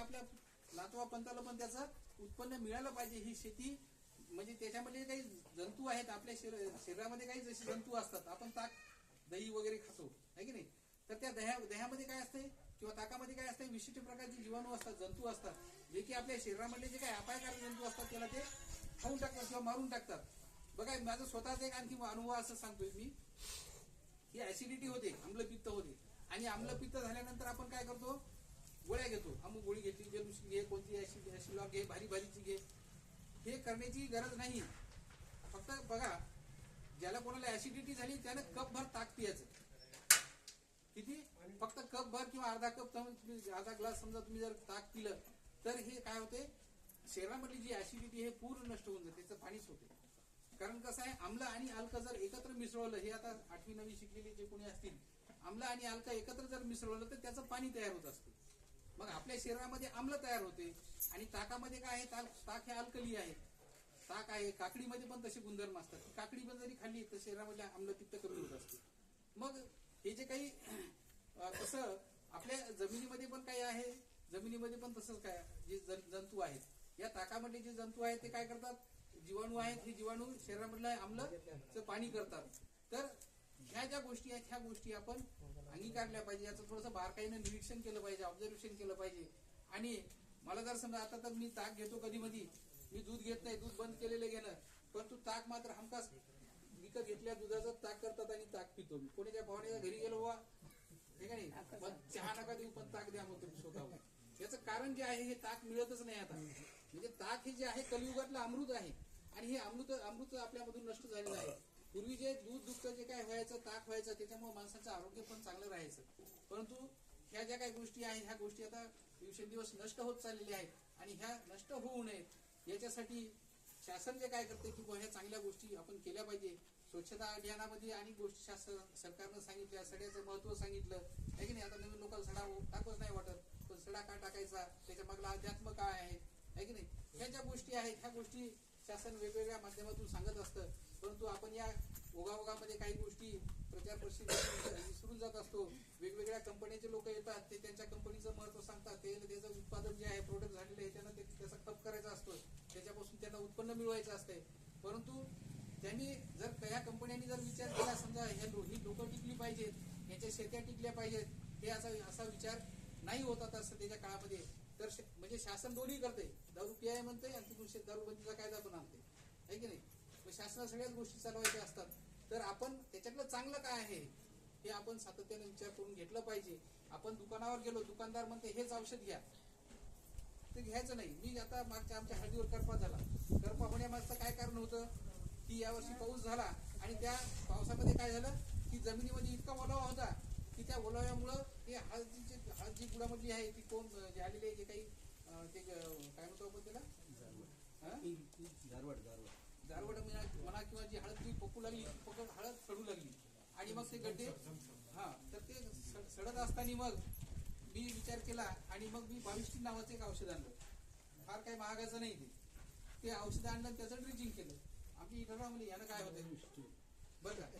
आपल्या लातवा पंताला पण त्याचं उत्पन्न मिळालं पाहिजे ही शेती. म्हणजे त्याच्यामध्ये काही जंतू आहेत आपल्या शरीरामध्ये काही जसे जंतू असतात आपण ताक दही वगैरे खातो आहे की नाही? तर त्या दह्या दह्यामध्ये काय असते किंवा ताकामध्ये काय असते विशिष्ट प्रकारचे जीवाणू असतात जंतू असतात जे की आपल्या शरीरामधले जे काही अपायकारक जंतू असतात त्याला ते खाऊन टाकतात किंवा मारून टाकतात. बघा माझं स्वतःचा एक आणखी अनुभव असं सांगतोय मी. ही ऍसिडिटी होते आम्लपित्त होते. आणि आम्लपित्त झाल्यानंतर आपण काय करतो? गोळ्या घेतो. अमुक गोळी घेतली जेलुसी घे कोणती अशी अशी लॉक घे भारी भारीची घे. हे करण्याची गरज नाही. फक्त बघा ज्याला कोणाला ऍसिडिटी झाली त्यानं कप भर ताक पियाचं. किती? फक्त कप भर किंवा अर्धा कप अर्धा ग्लास समजा तुम्ही जर ताक पिलं तर हे काय होते? शरीरामधली जी ऍसिडिटी हे पूर्ण नष्ट होऊन जाते. त्याचं पाणीच होते. कारण कसं आहे आम्ल आणि अल्क जर एकत्र मिसळवलं हे आता आठवी नवी शिकलेले जे कोणी असतील आम्ल आणि अल्क एकत्र जर मिसळवलं तर त्याचं पाणी तयार होत असतं. मग आपल्या शरीरामध्ये आम्ल तयार होते. आणि ताकामध्ये काय आहे? ताक ताक हे अल्कली आहे. ताक आहे. काकडीमध्ये पण तसे गुणधर्म असतात. काकडी पण जरी खाल्ली तर शरीरामध्ये आम्ल आम्लपित्त कमी होत असते. मग हे जे काही तसं आपल्या जमिनीमध्ये पण काही आहे? जमिनीमध्ये पण तसंच काय जे जंतू आहेत. या ताकामधले जे जंतू आहेत ते काय करतात? जीवाणू आहेत. हे जीवाणू शरीरामधलं आम्लचं पाणी करतात. तर ह्या ज्या गोष्टी आहेत ह्या गोष्टी आपण अंगीकारल्या पाहिजे. याचं थोडंसं बारकाईनं निरीक्षण केलं पाहिजे ऑब्झर्वेशन केलं पाहिजे. आणि मला जर समजा आता तर मी ताक घेतो कधी मधी मी दूध घेत नाही दूध बंद केलेलं घेणं. परंतु ताक मात्र हमखास विकत घेतल्या दुधाचं ताक करतात आणि ताक पितो. मी कोणाच्या पाहुण्याच्या घरी गेलो वा हे का नाही? मग चहा नका देऊ पण ताक द्या मग तुम्ही स्वतः याचं कारण जे आहे हे ताक मिळतच नाही आता. म्हणजे ताक हे जे आहे कलियुगातलं अमृत आहे. आणि हे अमृत अमृत आपल्यामधून नष्ट झालेलं आहे. पूर्वी जे दूध दुखतं जे काय व्हायचं ताक व्हायचं त्याच्यामुळे माणसाचं आरोग्य पण चांगलं राहायचं. परंतु ह्या ज्या काही गोष्टी आहेत ह्या गोष्टी आता दिवसेंदिवस नष्ट होत चाललेल्या आहेत आणि ह्या नष्ट होऊ नयेत याच्यासाठी शासन जे काय करते की ह्या चांगल्या गोष्टी आपण केल्या पाहिजे. स्वच्छता अभियानामध्ये अनेक गोष्टी शासन सरकारनं सांगितल्या सड्याचं महत्त्व सांगितलं. आहे की नाही? आता नवीन लोकांना सडा टाकूच नाही वाटत. पण सडा का टाकायचा? त्याच्या मागला अध्यात्म काय आहे? आहे की नाही? ह्या ज्या गोष्टी आहेत ह्या गोष्टी शासन वेगवेगळ्या माध्यमातून सांगत असतं. परंतु आपण या ओघाओघामध्ये काही गोष्टी प्रचार प्रसिद्धी विसरून जात असतो. वेगवेगळ्या कंपन्यांचे लोक येतात ते त्यांच्या कंपनीचं महत्त्व सांगतात. ते त्याचं उत्पादन जे आहे प्रोडक्ट झालेलं आहे त्यांना ते त्याचा खप करायचा असतो त्याच्यापासून त्यांना उत्पन्न मिळवायचं असतंय. परंतु त्यांनी जर या कंपन्यांनी जर विचार केला समजा ह्या ही लोकं टिकली पाहिजेत याच्या शेत्या टिकल्या पाहिजेत हे असा असा विचार नाही होत आता सध्याच्या काळामध्ये. तर म्हणजे शासन दोन्ही करते दारू पियाय म्हणते आणि तिकडून शे- दारूबंदीचा कायदा पण आणते आहे की नाही? शासनाला सगळ्याच गोष्टी चालवायच्या असतात. तर आपण त्याच्यातलं चांगलं काय आहे हे आपण सातत्याने विचार करून घेतलं पाहिजे. आपण दुकानावर गेलो दुकानदार म्हणते हेच औषध घ्या. ते घ्यायचं नाही. मी आता मागच्या आमच्या हळदीवर करपा झाला. करपा होण्यामागचं काय कारण होतं? की यावर्षी पाऊस झाला आणि त्या पावसामध्ये काय झालं? की जमिनीमध्ये इतका ओलावा होता की त्या ओलाव्यामुळं ते हळदीची हळद जी गुळामधली आहे ती जे आलेली जे काही ते काय म्हणतो आपण त्याला गारवड म्हणा म्हणा किंवा जी हळद लागली फक्त हळद सडू लागली. आणि मग ते गड्डे हा तर ते सडत असताना मग मी विचार केला आणि मग मी बाविष्टी नावाचं एक औषध आणलं. फार काही महागाचं नाही ते. ते औषध आणलं त्याचं ड्रिचिंग केलं. आमची इथं म्हणजे यानं काय होतंय? बरं का?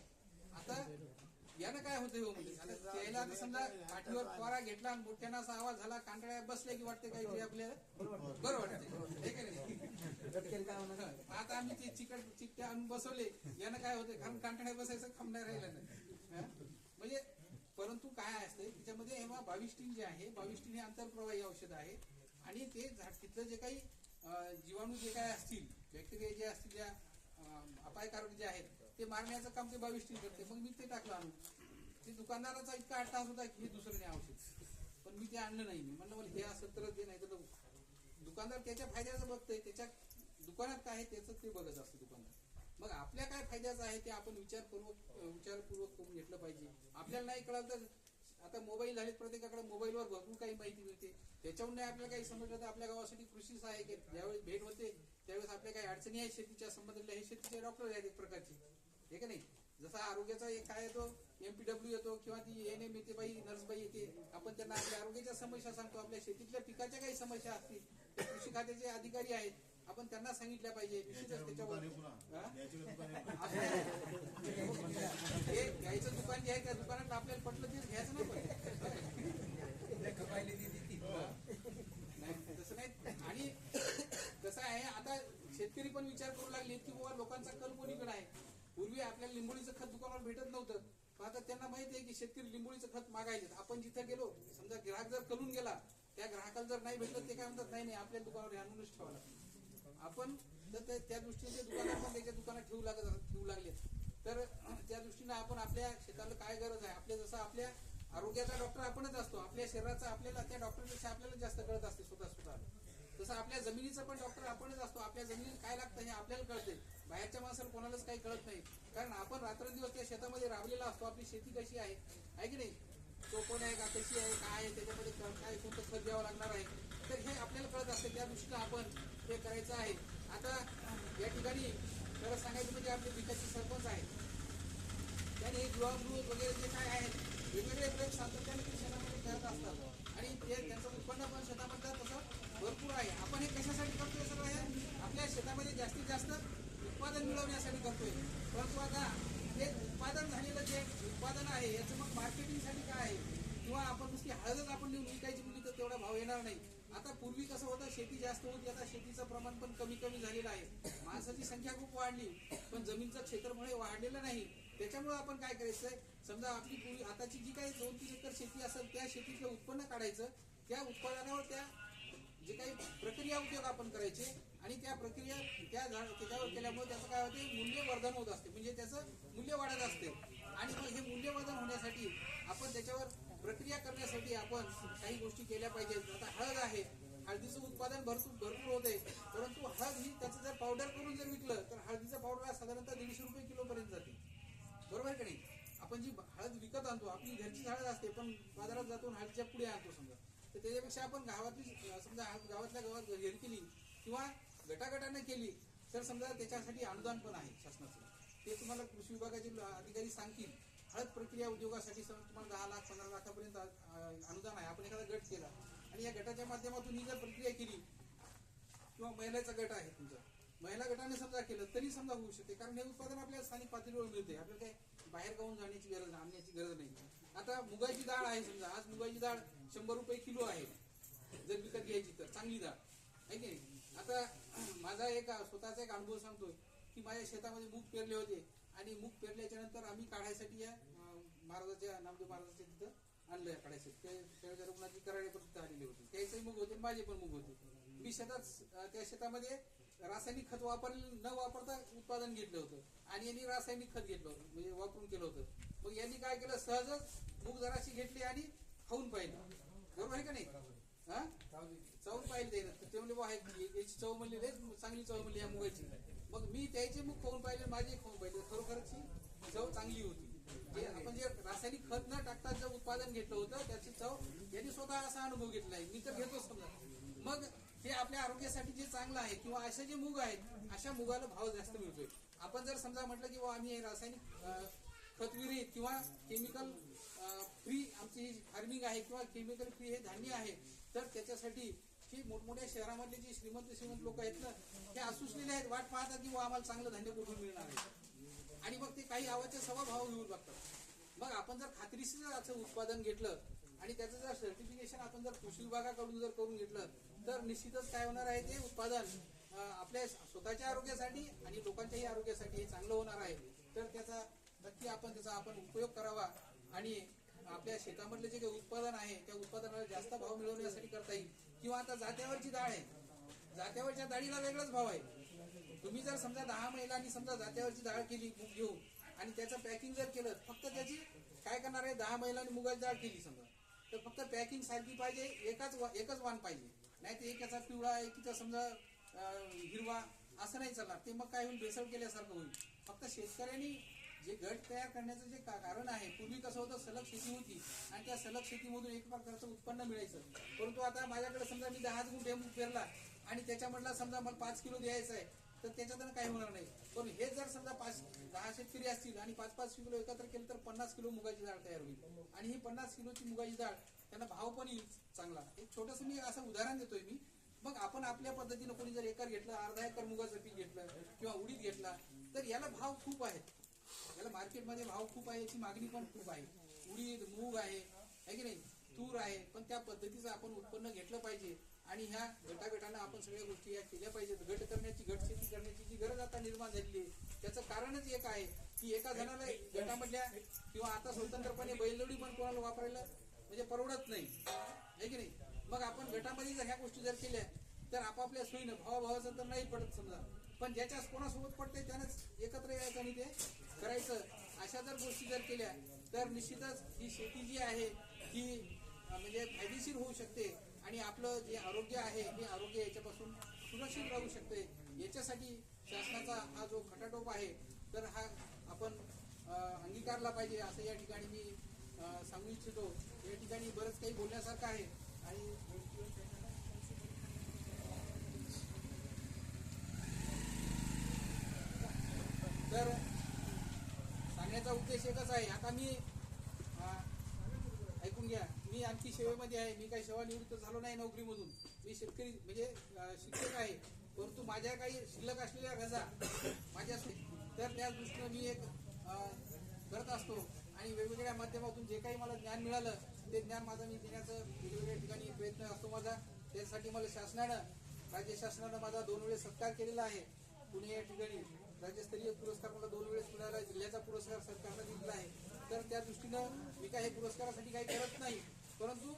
आता यानं काय होतंय हो म्हणजे? आता त्याला आता समजा काठीवर फवारा घेतला आणि मोठ्यानं असा आवाज झाला कांटाळ्या बसले की वाटते काही आपल्याला बरं वाटते हे काय नाही? आता आम्ही ते चिकट चिकटे आणून बसवले. यानं काय होते कारण कांटण्या बसायचं खमणार राहिलं नाही म्हणजे परंतु काय असते त्याच्यामध्ये हेव्हा बाविस्टीन जे आहे बाविस्टीन हे आंतरप्रवाही औषध आहे. आणि ते झाड तिथलं जे काही जीवाणू जे काय असतील बॅक्टेरिया जे असतील ज्या अपायकारक जे आहेत ते मारण्याचं काम ते बाविस्टीन करते मग मी ते टाकलं आणून. ते दुकानदाराचा इतका अट्टास होता की हे दुसरं नाही औषध. पण मी ते आणलं नाही. मी म्हणलं मला हे असं तरच दे नाही तर दुकानदार त्याच्या फायद्याचं बघतोय त्याच्या दुकानात काय आहे त्याचं ते बघत असतं दुकानात मग आपल्या काय फायद्याचं आहे ते आपण विचारपूर्वक विचारपूर्वक करून घेतलं पाहिजे. आपल्याला नाही कळलं तर आता मोबाईल झाले प्रत्येकाकडे मोबाईलवर भरपूर काही माहिती मिळते. त्याच्याहून नाही आपल्याला काही समजलं तर आपल्या गावासाठी कृषी सहाय्यक आहेत ज्यावेळेस भेट होते त्यावेळेस आपल्या काही अडचणी आहेत शेतीच्या संबंधातल्या हे शेतीचे डॉक्टर आहेत एक प्रकारचे. हे का नाही? जसा आरोग्याचा एक काय येतो एमपीडब्ल्यू येतो किंवा ती एन एम येते बाई नर्सबाई येते. आपण त्यांना आपल्या आरोग्याच्या समस्या सांगतो. आपल्या शेतीतल्या पिकाच्या काही समस्या असतील कृषी खात्याचे अधिकारी आहेत. आपण त्यांना सांगितल्या पाहिजे निश्चितच घ्यायचं दुकान जे आहे त्या दुकानात आपल्याला पटलं तेच घ्यायचं ना तसं नाही. आणि कसं आहे आता शेतकरी पण विचार करू लागले की बाबा लोकांचा कल कोणीकडे आहे? पूर्वी आपल्याला लिंबोळीचं खत दुकानावर भेटत नव्हतं. आता त्यांना माहिती आहे की शेतकरी लिंबोळीचं खत मागायचे आपण जिथे गेलो समजा ग्राहक जर करून गेला त्या ग्राहकाला जर नाही भेटलं ते काय म्हणतात? नाही नाही आपल्या दुकानावर अनुनच ठेवा लागतो. आपण जर त्या- त्या दृष्टीने ते दुकानात पण त्याच्या दुकानात ठेवू लागत ठेवू लागले तर त्या दृष्टीने आपण आपल्या शेताला काय गरज आहे? आपल्या जसं आपल्या आरोग्याचा डॉक्टर आपणच असतो. आपल्या शरीराचा आपल्याला त्या डॉक्टरपेक्षा आपल्याला जास्त कळत असते स्वतः स्वतः तसं आपल्या जमिनीचं पण डॉक्टर आपणच असतो. आपल्या जमिनीत काय लागतं हे आपल्याला कळते बाहेरच्या माणसाला कोणालाच काही कळत नाही. कारण आपण रात्रंदिवस त्या शेतामध्ये राबलेला असतो. आपली शेती कशी आहे? आहे की नाही? चोपण आहे का? कशी आहे? काय आहे? त्याच्यामध्ये काय कोणतं खत द्यावं लागणार आहे? कळत असते त्या दृष्टीनं आपण ते करायचं आहे. आता या ठिकाणी खरं सांगायचं म्हणजे आपले पिकाचे सरपंच आहेत. त्याने गृहामृत वगैरे जे काय आहेत वेगवेगळे प्रयोग सातत्याने ते शेतामध्ये करत असतात. आणि ते त्यांचं उत्पन्न पण शेतामध्ये तसं भरपूर आहे. आपण हे कशासाठी करतोय सर हे? आपल्या शेतामध्ये जास्तीत जास्त उत्पादन मिळवण्यासाठी करतोय. परंतु आता हे उत्पादन झालेलं जे उत्पादन आहे याचं मग मार्केटिंगसाठी काय आहे? किंवा आपण नुसती हळदच आपण नेऊन विकायची मुली तर तेवढा भाव येणार नाही. आता पूर्वी कसं होतं शेती जास्त होती आता शेतीचं प्रमाण पण कमी कमी झालेलं आहे. माणसाची संख्या खूप वाढली पण जमीनचं क्षेत्रफळ वाढलेलं नाही. त्याच्यामुळे आपण काय करायचंय समजा आपली पूर्वी आताची जी काही दोन तीन एकर शेती असेल त्या शेतीतलं उत्पन्न काढायचं त्या उत्पादनावर त्या जे काही प्रक्रिया उद्योग आपण करायचे आणि त्या प्रक्रिया त्या झाड त्याच्यावर केल्यामुळे त्याचं काय होते मूल्यवर्धन होत असते. म्हणजे त्याचं मूल्य वाढत असते. आणि मग हे मूल्यवर्धन होण्यासाठी आपण त्याच्यावर प्रक्रिया करण्यासाठी आपण काही गोष्टी केल्या पाहिजेत. आता हळद आहे. हळदीचं उत्पादन भरपूर भरपूर होते परंतु हळद ही त्याचं जर पावडर करून जर विकलं तर हळदीचा पावडर साधारणतः दीडशे रुपये किलो पर्यंत जाते. बरोबर आहे का नाही? आपण जी हळद विकत आणतो आपली घरची हळद असते पण बाजारात जातो आणि हळदीच्या पुढे आणतो समजा. तर त्याच्यापेक्षा आपण गावातली समजा हळद गावातल्या गावात घेर केली किंवा गटागटाने केली तर समजा त्याच्यासाठी अनुदान पण आहे शासनाचं. ते तुम्हाला कृषी विभागाचे अधिकारी सांगतील. हळद प्रक्रिया उद्योगासाठी समजा तुम्हाला दहा लाख पंधरा लाखापर्यंत अनुदान आहे. आपण एखादा गट केला आणि या गटाच्या माध्यमातून ही जर प्रक्रिया केली किंवा महिलाचा गट आहे तुमचा महिला गटाने समजा केलं तरी समजा होऊ शकते. कारण हे उत्पादन आपल्याला स्थानिक पातळीवर मिळते आपल्याला काय बाहेर गावून जाण्याची गरज आणण्याची गरज नाही. आता मुगाची डाळ आहे समजा. आज मुगाची डाळ शंभर रुपये किलो आहे. जर विकत घ्यायची तर चांगली डाळ. आहे की आता माझा एक स्वतःचा एक अनुभव सांगतोय की माझ्या शेतामध्ये मूग पेरले होते. आणि मूग पेरल्याच्या नंतर आम्ही काढायसाठी या महाराजाच्या नामदेव महाराजाच्या तिथं आणलं काढायसाठी. ते त्याच्या रुग्णाची कराडे पण आलेले होते. त्याचे मूग होते माझे पण मूग होते. मी शेतात त्या शेतामध्ये रासायनिक खत वापर न वापरता उत्पादन घेतलं होतं. आणि यांनी रासायनिक खत घेतलं होतं म्हणजे वापरून केलं होतं. मग यांनी काय केलं? सहजच मूग जराशी घेतली आणि खाऊन पाहिलं. बरोबर आहे का नाही? हा? चव पाहिजे त्यानं. तर ते हे- याची चव म्हणली चांगली चव म्हणली या मुगाची. मग मी त्याचे मग खाऊन पाहिले माझे खाऊन पाहिले. खरोखरची चव चांगली होती. जे आपण जे रासायनिक खत न टाकता जे उत्पादन घेतलं होतं त्याची चव यांनी स्वतः असा अनुभव घेतला आहे. मी तर घेतोच समजा. मग हे आपल्या आरोग्यासाठी जे चांगलं आहे किंवा असे जे मूग आहेत अशा मुगाला भाव जास्त मिळतोय. आपण जर समजा म्हटलं की बुवा आम्ही रासायनिक खतविरी खतविरहित किंवा केमिकल फ्री आमची फार्मिंग आहे किंवा केमिकल फ्री हे धान्य आहे तर त्याच्यासाठी ही मोठमोठ्या शहरामधले जे श्रीमंत श्रीमंत लोक आहेत ना हे असूसलेले आहेत वाट पाहतात की आम्हाला चांगलं धान्य कुठून मिळणार आहे? आणि मग ते काही आवाजच्या सवा भाव घेऊन बघतात. मग आपण जर खात्रीशीर असं उत्पादन घेतलं आणि त्याचं जर सर्टिफिकेशन आपण जर कृषी विभागाकडून जर करून घेतलं तर निश्चितच काय होणार आहे ते उत्पादन आपल्या स्वतःच्या आरोग्यासाठी आणि लोकांच्याही आरोग्यासाठी हे चांगलं होणार आहे. तर त्याचा नक्की आपण त्याचा आपण उपयोग करावा आणि आपल्या शेतामधले जे काही उत्पादन आहे त्या उत्पादनाला जास्त भाव मिळवण्यासाठी करता येईल. किंवा आता जात्यावरची डाळ आहे. जात्यावरच्या डाळीला वेगळाच भाव आहे. तुम्ही जर समजा दहा महिलांनी समजा जात्यावरची डाळ केली मूग घेऊन आणि त्याचं पॅकिंग जर केलं फक्त त्याची काय करणार आहे? दहा महिलांनी मुगाची डाळ केली समजा. तर फक्त पॅकिंग सारखी पाहिजे एकाच वा- एकच वाण पाहिजे. नाही तर एकाचा पिवळा एकीचा समजा हिरवा असं नाही चालणार. ते मग काय होईल? भेसळ केल्यासारखं होईल. फक्त शेतकऱ्यांनी जे गट तयार करण्याचं जे का- कारण आहे पूर्वी कसं होतं सलग शेती होती आणि त्या सलग शेतीमधून एक प्रकारचं उत्पन्न मिळायचं. परंतु आता माझ्याकडे समजा मी दहा गुंठे पेरला आणि त्याच्यामधला समजा मला पाच किलो द्यायचं आहे तर त्याच्यातून काही होणार नाही. पण हे जर समजा पाच दहा शेतकरी असतील आणि पाच पाच किलो एकत्र केलं तर पन्नास किलो मुगाची डाळ तयार होईल. आणि ही पन्नास किलोची मुगाची डाळ त्यांना भाव पण येईल चांगला. एक छोटस मी असं उदाहरण देतोय मी. मग आपण आपल्या पद्धतीनं कोणी जर एकर घेतलं अर्धा एकर मुगाचं पीक घेतलं किंवा उडीद घेतला तर याला भाव खूप आहेत. याला मार्केटमध्ये भाव खूप आहे याची मागणी पण खूप आहे. उडीद मूग आहे है की नाही? तूर आहे. पण त्या पद्धतीचं आपण उत्पन्न घेतलं पाहिजे आणि ह्या गटागटानं आपण सगळ्या गोष्टी या केल्या पाहिजेत. गट करण्याची गट शेती करण्याची जी गरज आता निर्माण झालेली आहे त्याचं कारणच एक आहे की एका जणाला गटामधल्या किंवा आता स्वतंत्रपणे बैलजोडी पण कोणाला वापरायला म्हणजे परवडत नाही. आहे की नाही? मग आपण गटामध्ये जर ह्या गोष्टी जर केल्या तर आपापल्या सोयीनं भावाभावाचं तर नाही पडत समजा. पण ज्याच्या कोणासोबत पडते त्यानंच एकत्र यायचं आणि ते करायचं. अशा जर गोष्टी जर केल्या तर निश्चितच ही शेती जी आहे ही म्हणजे फायदेशीर होऊ शकते. आणि आपलं जे आरोग्य आहे हे आरोग्य याच्यापासून सुरक्षित राहू शकते. याच्यासाठी शासनाचा हा जो खटाटोप आहे तर हा आपण अंगीकारला पाहिजे. असं या ठिकाणी मी सांगू इच्छितो. या ठिकाणी बरंच काही बोलण्यासारखं आहे. आणि तर सांगण्याचा उद्देश एकच आहे. आता मी ऐकून घ्या. मी आणखी सेवेमध्ये आहे. मी काही सेवानिवृत्त झालो नाही नोकरीमधून. मी शेतकरी म्हणजे शिक्षक आहे. परंतु माझ्या काही शिल्लक असलेल्या गजा माझ्या तर त्या दृष्टीनं मी एक करत असतो. आणि वेगवेगळ्या माध्यमातून जे काही मला ज्ञान मिळालं ते ज्ञान माझं मी देण्याचं वेगवेगळ्या ठिकाणी प्रयत्न असतो माझा. त्यासाठी मला शासनानं राज्य शासनानं माझा दोन वेळेस सत्कार केलेला आहे. पुणे या ठिकाणी. राज्यस्तरीय पुरस्कार मला दोन वेळेस मिळाला जिल्ह्याचा पुरस्कार सरकारनं दिलेला आहे. तर त्या दृष्टीनं मी काही हे पुरस्कारासाठी काही करत नाही. परंतु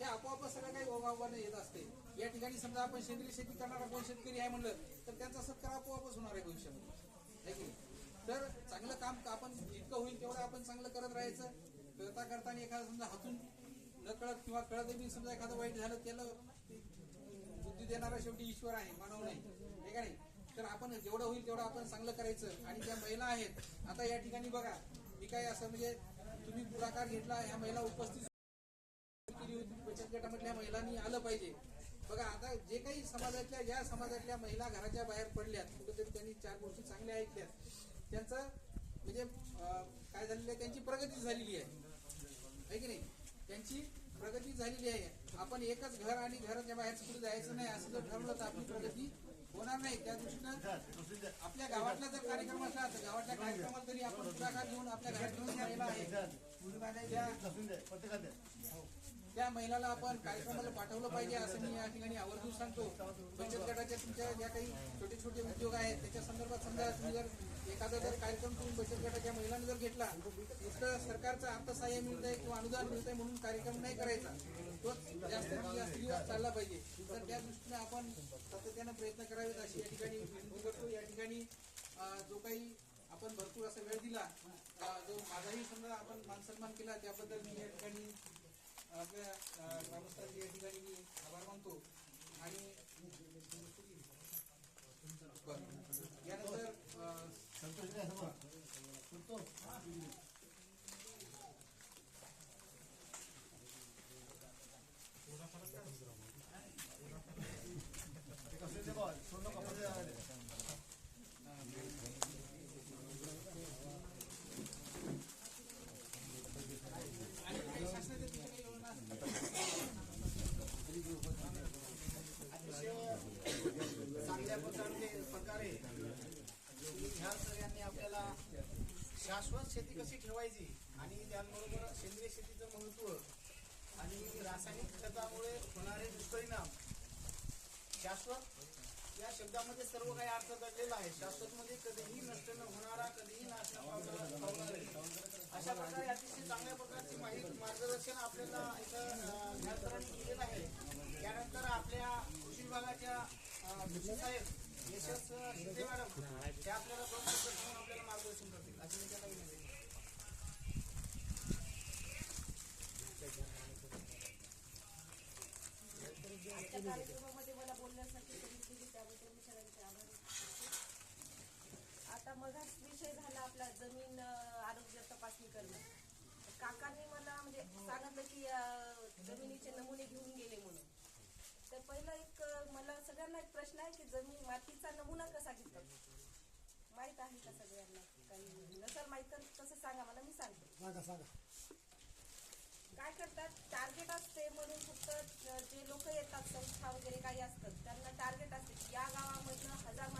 ते आपोआप सगळं काही ओघाओघाने येत असते. या ठिकाणी समजा आपण सेंद्रिय शेती करणारा कोण शेतकरी आहे म्हणलं तर त्यांचा सत्कार आपोआपच होणार आहे भविष्यामध्ये. की नाही? तर चांगलं काम आपण जितकं होईल तेवढं आपण चांगलं करत राहायचं. करता करताना एखादं समजा हातून न कळत किंवा कळत बी समजा एखादं वाईट झालं त्याला बुद्धी देणारा शेवटी ईश्वर आहे मानव नाही. का नाही? तर आपण जेवढं होईल तेवढं आपण चांगलं करायचं. आणि ज्या महिला आहेत आता या ठिकाणी बघा मी काय असं म्हणजे तुम्ही पुढाकार घेतला ह्या महिला उपस्थित केली होती. बचत गटामधल्या महिलांनी आलं पाहिजे. बघा आता जे काही समाजातल्या ज्या समाजातल्या महिला घराच्या बाहेर पडल्यात कुठेतरी त्यांनी चार गोष्टी चांगल्या ऐकल्यात. त्यांचं म्हणजे काय झालेलं आहे त्यांची प्रगती झालेली आहे. आहे की नाही? त्यांची प्रगती झालेली आहे. आपण एकच घर आणि घराच्या बाहेर कुठे जायचं नाही असं जर ठरवलं तर आपली प्रगती होणार नाही. त्या दृष्टीनं आपल्या गावातला जर कार्यक्रम असला तर गावातल्या कार्यक्रमात तरी आपण पुढाकार घेऊन आपल्या घरात त्या त्या महिलाला आपण कार्यक्रमाला पाठवलं पाहिजे असं मी या ठिकाणी आवर्जून सांगतो. बचत गटाच्या तुमच्या ज्या काही छोटे छोटे उद्योग आहेत त्याच्या संदर्भात समजा तुम्ही जर एखादा जर कार्यक्रम तुम्ही बचत गटाच्या महिलांनी जर घेतला नुसतं सरकारचं अर्थसहाय्य मिळतंय किंवा अनुदान मिळतंय म्हणून कार्यक्रम नाही करायचा. तो जास्तीत जास्त दिवस चालला पाहिजे तर त्या दृष्टीने आपण सातत्यानं प्रयत्न करावेत अशी या ठिकाणी विनंती करतो या ठिकाणी जो काही आपण भरपूर असा वेळ दिला जो माझाही समजा आपण मानसन्मान केला त्याबद्दल मी या ठिकाणी आपल्या ग्रामस्थांचे या ठिकाणी मी आभार मानतो आणि यानंतर संतोष आणि काही शासनाच्या तिथे काही योजना असतील. चांगल्या प्रकारे प्रकारे ह्या सगळ्यांनी आपल्याला शाश्वत शेती कशी ठेवायची आणि त्याचबरोबर सेंद्रिय शेतीचं महत्त्व आणि रासायनिक खतामुळे होणारे दुष्परिणाम शाश्वत सर्व काही अर्थ दडलेला आहे. शाश्वत मध्ये कधीही नष्ट न होणारा कधीही नाश न पावणारा अशा प्रकारे अतिशय चांगल्या प्रकारची माहिती मार्गदर्शन आपल्याला इथं अं, ज्ञानसरांनी केलेलं आहे. त्यानंतर आपल्या कृषी विभागाच्या साहेब यशस शिंदे मॅडम ते आपल्याला दोन शब्द घेऊन आपल्याला मार्गदर्शन करतील. अशी मी त्यांना विनंती आजच्या कार्यक्रमामध्ये मला बोलण्यासाठी संधी दिली त्याबद्दल मी सगळ्यांचे आभारी आहे. आता मगाच विषय झाला आपला जमीन आरोग्य तपासणी करणं. काकांनी मला म्हणजे सांगितलं की जमिनीचे नमुने घेऊन गेले म्हणून. तर पहिलं एक मला सगळ्यांना एक प्रश्न आहे की जमीन मातीचा नमुना कसा घेतात? माहीत आहे का सगळ्यांना? काही नसेल माहीत तर कसं सांगा मला मी सांगते. काय करतात? टार्गेट असते म्हणून फक्त जे लोक येतात संस्था वगैरे काही असतात त्यांना टार्गेट असते. की या गावामधनं हजार